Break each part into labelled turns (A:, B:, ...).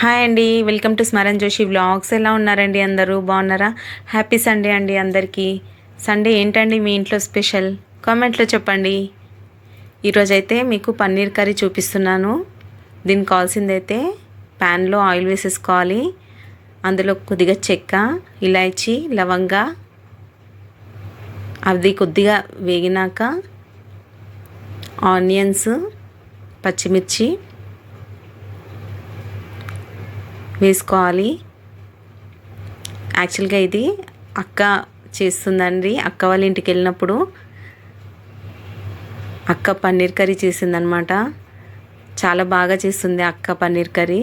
A: Hi అండి welcome to Smaran Joshi vlogs. ఎలా ఉన్నారండి అందరూ? బాగున్నారా? హ్యాపీ సండే అండి అందరికీ. సండే ఏంటండి మీ ఇంట్లో స్పెషల్? కామెంట్లో చెప్పండి. ఈరోజైతే మీకు పన్నీర్ కర్రీ చూపిస్తున్నాను. దీనికి కావాల్సిందైతే ప్యాన్లో ఆయిల్ వేసేసుకోవాలి. అందులో కొద్దిగా చెక్క ఇలాచి లవంగా. అది కొద్దిగా వేగినాక ఆనియన్స్ పచ్చిమిర్చి వేసుకోవాలి. యాక్చువల్గా ఇది అక్క చేస్తుందండి. అక్క వాళ్ళ ఇంటికి వెళ్ళినప్పుడు అక్క పన్నీర్ కర్రీ చేసిందనమాట చాలా బాగా చేస్తుంది అక్క పన్నీర్ కర్రీ.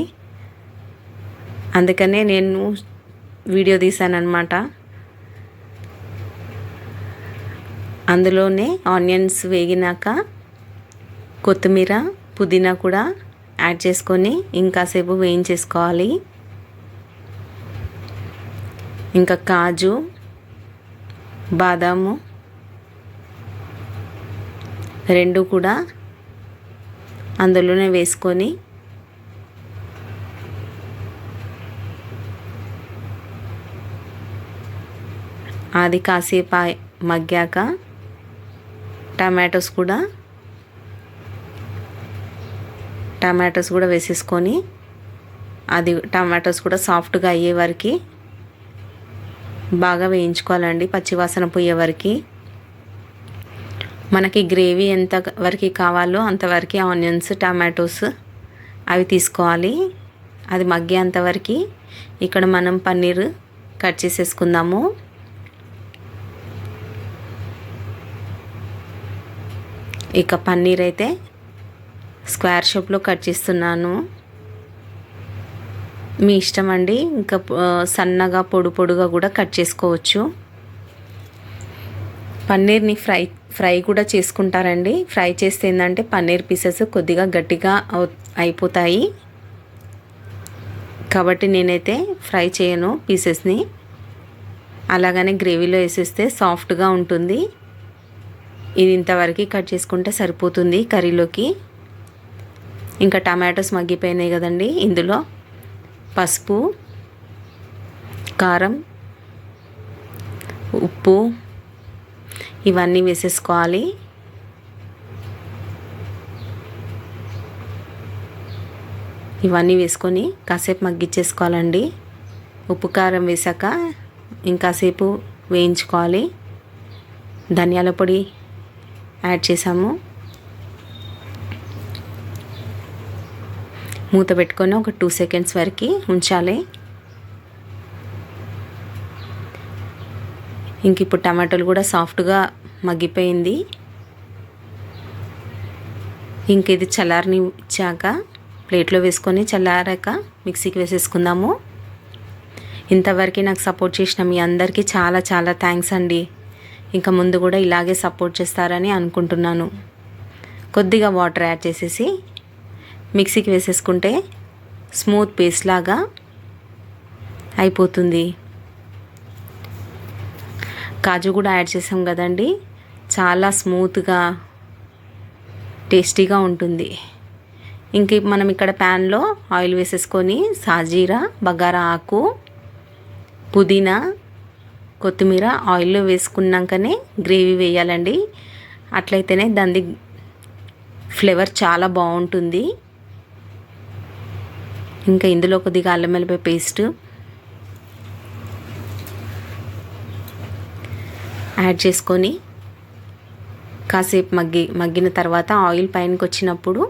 A: అందుకనే నేను వీడియో తీశానమాట అందులోనే ఆనియన్స్ వేగినాక కొత్తిమీర పుదీనా కూడా యాడ్ చేసుకొని ఇంకాసేపు వేయించేసుకోవాలి. ఇంకా కాజు బాదాము రెండు కూడా అందులోనే వేసుకొని అది కాసేపు మగ్గాక టమాటోస్ కూడా టమాటోస్ కూడా వేసేసుకొని అది టమాటోస్ కూడా సాఫ్ట్గా అయ్యే వరకు బాగా వేయించుకోవాలండి పచ్చివాసన పోయే వరకు. మనకి గ్రేవీ ఎంత వరకు కావాలో అంతవరకు ఆనియన్స్ టమాటోస్ అవి తీసుకోవాలి. అది మగ్గేంతవరకు ఇక్కడ మనం పన్నీర్ కట్ చేసేసుకుందాము. ఇక పన్నీర్ అయితే స్క్వేర్ షేప్లో కట్ చేస్తున్నాను. మీ ఇష్టం అండి. ఇంకా సన్నగా పొడు పొడుగా కూడా కట్ చేసుకోవచ్చు. పన్నీర్ని ఫ్రై ఫ్రై కూడా చేసుకుంటారండి. ఫ్రై చేస్తే ఏంటంటే పన్నీర్ పీసెస్ కొద్దిగా గట్టిగా అయిపోతాయి. కాబట్టి నేనైతే ఫ్రై చేయను పీసెస్ని. అలాగనే గ్రేవీలో వేసేస్తే సాఫ్ట్గా ఉంటుంది. ఇది ఇంతవరకు కట్ చేసుకుంటే సరిపోతుంది కర్రీలోకి. ఇంకా టమాటోస్ మగ్గిపోయినాయి కదండి ఇందులో. పసుపు కారం ఉప్పు ఇవన్నీ వేసేసుకోవాలి. ఇవన్నీ వేసుకొని కాసేపు మగ్గిచ్చేసుకోవాలండి. ఉప్పు కారం వేసాక ఇంకాసేపు వేయించుకోవాలి. ధనియాల పొడి యాడ్ చేసాము. మూత పెట్టుకొని ఒక టూ సెకండ్స్ వరకు ఉంచాలి. ఇంక ఇప్పుడు టమాటోలు కూడా సాఫ్ట్గా మగ్గిపోయింది. ఇంక ఇది చల్లారిని ఇచ్చాక ప్లేట్లో వేసుకొని చల్లారాక మిక్సీకి వేసేసుకుందాము. ఇంతవరకు నాకు సపోర్ట్ చేసిన మీ అందరికీ చాలా చాలా థ్యాంక్స్ అండి. ఇంకా ముందు కూడా ఇలాగే సపోర్ట్ చేస్తారని అనుకుంటున్నాను. కొద్దిగా వాటర్ యాడ్ చేసేసి మిక్సీకి వేసేసుకుంటే స్మూత్ పేస్ట్ లాగా అయిపోతుంది. కాజు కూడా యాడ్ చేసాం కదండి. చాలా స్మూత్గా టేస్టీగా ఉంటుంది. ఇంక మనం ఇక్కడ ప్యాన్లో ఆయిల్ వేసేసుకొని సాజీరా బగారా ఆకు పుదీనా కొత్తిమీర ఆయిల్లో వేసుకున్నాకనే గ్రేవీ వేయాలండి. అట్లయితేనే దాని ఫ్లేవర్ చాలా బాగుంటుంది. ఇంకా ఇందులో కొద్దిగా అల్లం వెల్లిపాయ పేస్ట్ యాడ్ చేసుకొని కాసేపు మగ్గి మగ్గిన తర్వాత ఆయిల్ పైనకి వచ్చినప్పుడు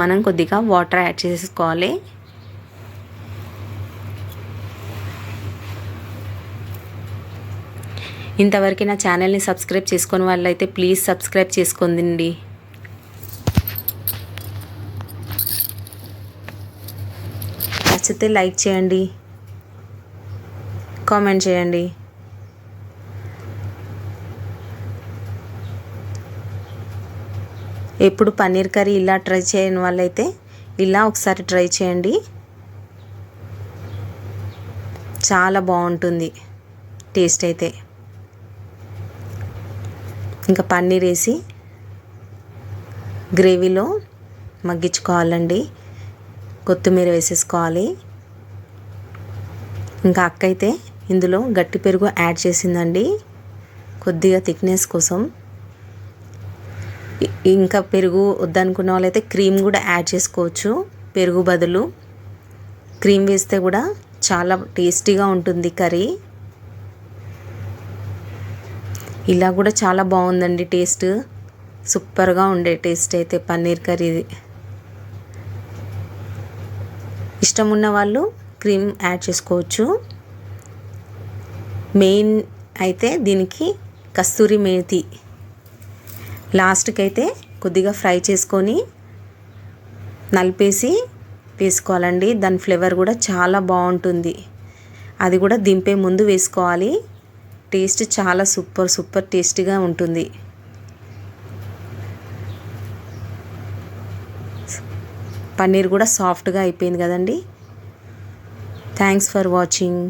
A: మనం కొద్దిగా వాటర్ యాడ్ చేసుకోవాలి. ఇంతవరకు నా ఛానల్ని సబ్స్క్రైబ్ చేసుకుని వాళ్ళైతే ప్లీజ్ సబ్స్క్రైబ్ చేసుకోండి. నచ్చితే లైక్ చేయండి. కామెంట్ చేయండి. ఎప్పుడు పన్నీర్ కర్రీ ఇలా ట్రై చేయని వాళ్ళైతే ఇలా ఒకసారి ట్రై చేయండి. చాలా బాగుంటుంది. టేస్ట్ అయితే. ఇంకా పన్నీర్ వేసి గ్రేవీలో మగ్గించుకోవాలండి. కొత్తిమీర వేసేసుకోవాలి. ఇంకా అక్క అయితే ఇందులో గట్టి పెరుగు యాడ్ చేసిందండి. కొద్దిగా థిక్నెస్ కోసం. ఇంకా పెరుగు వద్దనుకున్న వాళ్ళైతే క్రీమ్ కూడా యాడ్ చేసుకోవచ్చు. పెరుగు బదులు క్రీమ్ వేస్తే కూడా చాలా టేస్టీగా ఉంటుంది కర్రీ. ఇలా కూడా చాలా బాగుందండి టేస్ట్. సూపర్గా ఉండే టేస్ట్ అయితే పన్నీర్ కర్రీది. ఇష్టం ఉన్న వాళ్ళు క్రీమ్ యాడ్ చేసుకోవచ్చు. మెయిన్ అయితే దీనికి కస్తూరి మేతి. లాస్ట్కి అయితే కొద్దిగా ఫ్రై చేసుకొని నలిపేసి వేసుకోవాలండి. దాని ఫ్లేవర్ కూడా చాలా బాగుంటుంది. అది కూడా దింపే ముందు వేసుకోవాలి. టేస్ట్ చాలా సూపర్ సూపర్ టేస్టీగా ఉంటుంది. పన్నీర్ కూడా సాఫ్ట్గా అయిపోయింది కదండి. Thanks for watching